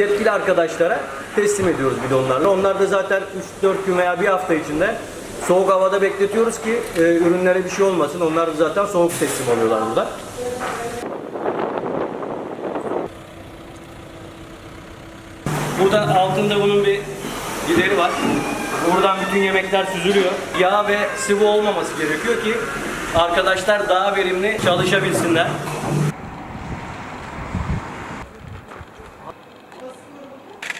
yetkili arkadaşlara teslim ediyoruz bidonlarla. Onlar da zaten 3-4 gün veya bir hafta içinde soğuk havada bekletiyoruz ki e, ürünlere bir şey olmasın. Onlar da zaten soğuk teslim oluyorlar burada. Burada altında bunun bir gideri var. Buradan bütün yemekler süzülüyor. Yağ ve sıvı olmaması gerekiyor ki arkadaşlar daha verimli çalışabilsinler.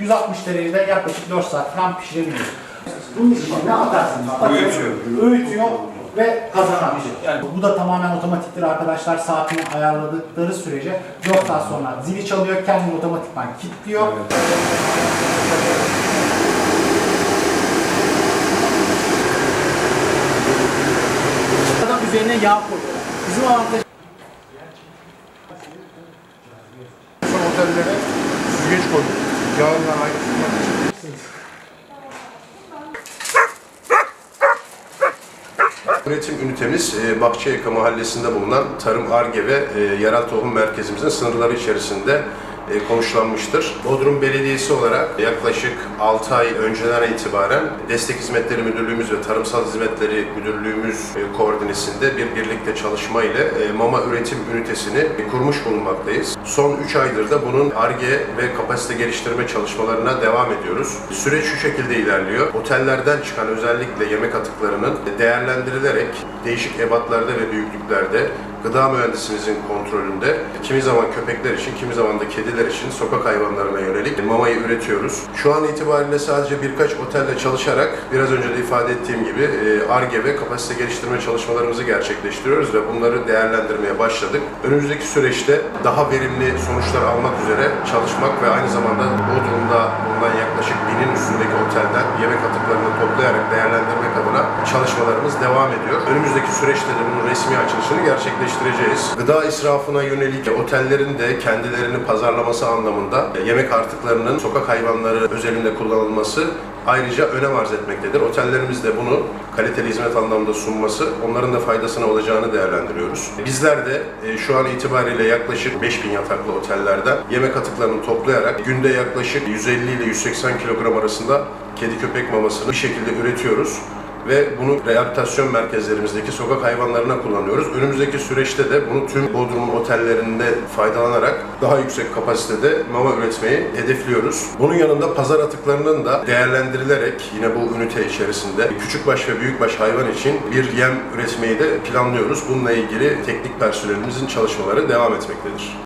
160 derecede yaklaşık 4 saat falan pişiriliyor. Bunun içine ne atarsınız? Öğütüyor. Öğütüyor ve kazana Yani bu da tamamen otomatiktir arkadaşlar. Saatini ayarladıkları sürece 4 saat sonra zili çalıyor, kendini otomatikman kilitliyor. Adam üzerine yağ koyuyor. Bizim avantaj Son otellere süzgeç koyduk. Yağından ayrıştırmak için. Üretim ünitemiz e, Bahçeyaka Mahallesi'nde bulunan Tarım Arge ve e, Yerel Tohum Merkezimizin sınırları içerisinde konuşlanmıştır. Bodrum Belediyesi olarak yaklaşık 6 ay önceden itibaren Destek Hizmetleri Müdürlüğümüz ve Tarımsal Hizmetleri Müdürlüğümüz e, koordinesinde bir birlikte çalışma ile e, mama üretim ünitesini e, kurmuş bulunmaktayız. Son 3 aydır da bunun ARGE ve kapasite geliştirme çalışmalarına devam ediyoruz. Süreç şu şekilde ilerliyor. Otellerden çıkan özellikle yemek atıklarının değerlendirilerek değişik ebatlarda ve büyüklüklerde gıda mühendisimizin kontrolünde kimi zaman köpekler için, kimi zaman da kediler için sokak hayvanlarına yönelik mamayı üretiyoruz. Şu an itibariyle sadece birkaç otelde çalışarak biraz önce de ifade ettiğim gibi e, ARGE ve kapasite geliştirme çalışmalarımızı gerçekleştiriyoruz ve bunları değerlendirmeye başladık. Önümüzdeki süreçte daha verimli sonuçlar almak üzere çalışmak ve aynı zamanda Bodrum'da bulunan yaklaşık binin üstündeki otelden yemek atıklarını toplayarak değerlendirmek adına çalışmalarımız devam ediyor. Önümüzdeki süreçte de bunun resmi açılışını gerçekleştireceğiz. Gıda israfına yönelik otellerin de kendilerini pazarlaması anlamında yemek artıklarının sokak hayvanları özelinde kullanılması ayrıca önem arz etmektedir. Otellerimiz de bunu kaliteli hizmet anlamında sunması onların da faydasına olacağını değerlendiriyoruz. Bizler de e, şu an itibariyle yaklaşık 5000 yataklı otellerden yemek atıklarını toplayarak günde yaklaşık 150 ile 180 kilogram arasında kedi köpek mamasını bir şekilde üretiyoruz ve bunu rehabilitasyon merkezlerimizdeki sokak hayvanlarına kullanıyoruz. Önümüzdeki süreçte de bunu tüm Bodrum otellerinde faydalanarak daha yüksek kapasitede mama üretmeyi hedefliyoruz. Bunun yanında pazar atıklarının da değerlendirilerek yine bu ünite içerisinde küçükbaş ve büyükbaş hayvan için bir yem üretmeyi de planlıyoruz. Bununla ilgili teknik personelimizin çalışmaları devam etmektedir.